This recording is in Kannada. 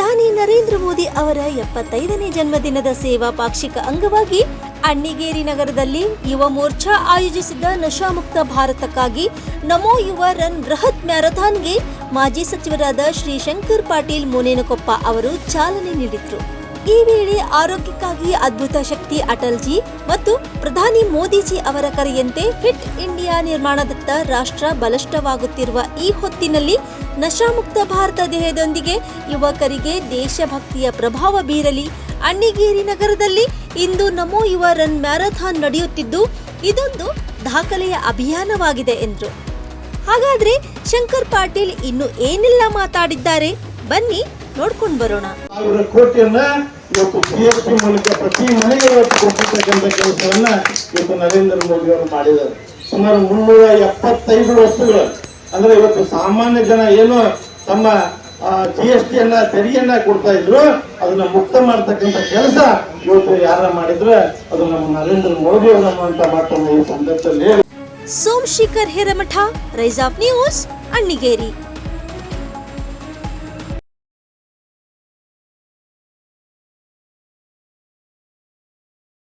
ಪ್ರಧಾನಿ ನರೇಂದ್ರ ಮೋದಿ ಅವರ ಎಪ್ಪತ್ತೈದನೇ ಜನ್ಮದಿನದ ಸೇವಾ ಪಾಕ್ಷಿಕ ಅಂಗವಾಗಿ ಅಣ್ಣಿಗೇರಿ ನಗರದಲ್ಲಿ ಯುವ ಮೋರ್ಚಾ ಆಯೋಜಿಸಿದ್ದ ನಶಾಮುಕ್ತ ಭಾರತಕ್ಕಾಗಿ ನಮೋ ಯುವ ರನ್ ಬೃಹತ್ ಮ್ಯಾರಥಾನ್ಗೆ ಮಾಜಿ ಸಚಿವರಾದ ಶ್ರೀ ಶಂಕರ್ ಪಾಟೀಲ್ ಮುನೇನಕೊಪ್ಪ ಅವರು ಚಾಲನೆ ನೀಡಿದ್ರು. ಈ ವೇಳೆ ಆರೋಗ್ಯಕ್ಕಾಗಿ ಅದ್ಭುತ ಶಕ್ತಿ ಅಟಲ್ಜಿ ಮತ್ತು ಪ್ರಧಾನಿ ಮೋದಿಜಿ ಅವರ ಕರೆಯಂತೆ ಫಿಟ್ ಇಂಡಿಯಾ ನಿರ್ಮಾಣದತ್ತ ರಾಷ್ಟ್ರ ಬಲಿಷ್ಠವಾಗುತ್ತಿರುವ ಈ ಹೊತ್ತಿನಲ್ಲಿ ನಶಾಮುಕ್ತ ಭಾರತ ದೇಹದೊಂದಿಗೆ ಯುವಕರಿಗೆ ದೇಶಭಕ್ತಿಯ ಪ್ರಭಾವ ಬೀರಲಿ. ಅಣ್ಣಿಗೇರಿ ನಗರದಲ್ಲಿ ಇಂದು ನಮೋ ಯುವ ರನ್ ಮ್ಯಾರಥಾನ್ ನಡೆಯುತ್ತಿದ್ದು, ಇದೊಂದು ದಾಖಲೆಯ ಅಭಿಯಾನವಾಗಿದೆ ಎಂದರು. ಹಾಗಾದ್ರೆ ಶಂಕರ್ ಪಾಟೀಲ್ ಇನ್ನು ಏನೆಲ್ಲ ಮಾತಾಡಿದ್ದಾರೆ? ಬನ್ನಿ ನೋಡ್ಕೊಂಡು ಬರೋಣ. ಅವರ ಕೋಟಿಯನ್ನ ಇವತ್ತು ಪಿ ಎಫ್ ಸಿ ಮೂಲಕ ಪ್ರತಿ ಮನೆಗೆ ಇವತ್ತು ಕೊಟ್ಟಿರ್ತಕ್ಕಂಥ ಕೆಲಸವನ್ನ ಇವತ್ತು ನರೇಂದ್ರ ಮೋದಿ ಅವರು ಮಾಡಿದ್ದಾರೆ. ಸುಮಾರು ಮುನ್ನೂರ ಎಪ್ಪತ್ತೈದು ವಸ್ತುಗಳು. ಅಂದ್ರೆ ಇವತ್ತು ಸಾಮಾನ್ಯ ಜನ ಏನು ತಮ್ಮ ಜಿ ಎಸ್ ಟಿಯನ್ನ ತೆರಿಗೆಯನ್ನ ಕೊಡ್ತಾ ಇದ್ರು ಅದನ್ನ ಮುಕ್ತ ಮಾಡ್ತಕ್ಕಂಥ ಕೆಲಸ ಇವತ್ತು ಯಾರ ಮಾಡಿದ್ರೆ ಅದು ನಮ್ಮ ನರೇಂದ್ರ ಮೋದಿ ಅವರು ಅನ್ನುವಂತ ಮಾತನ್ನು ಈ ಸಂದರ್ಭದಲ್ಲಿ Somashekhar Hiremath rise of news Annigeri.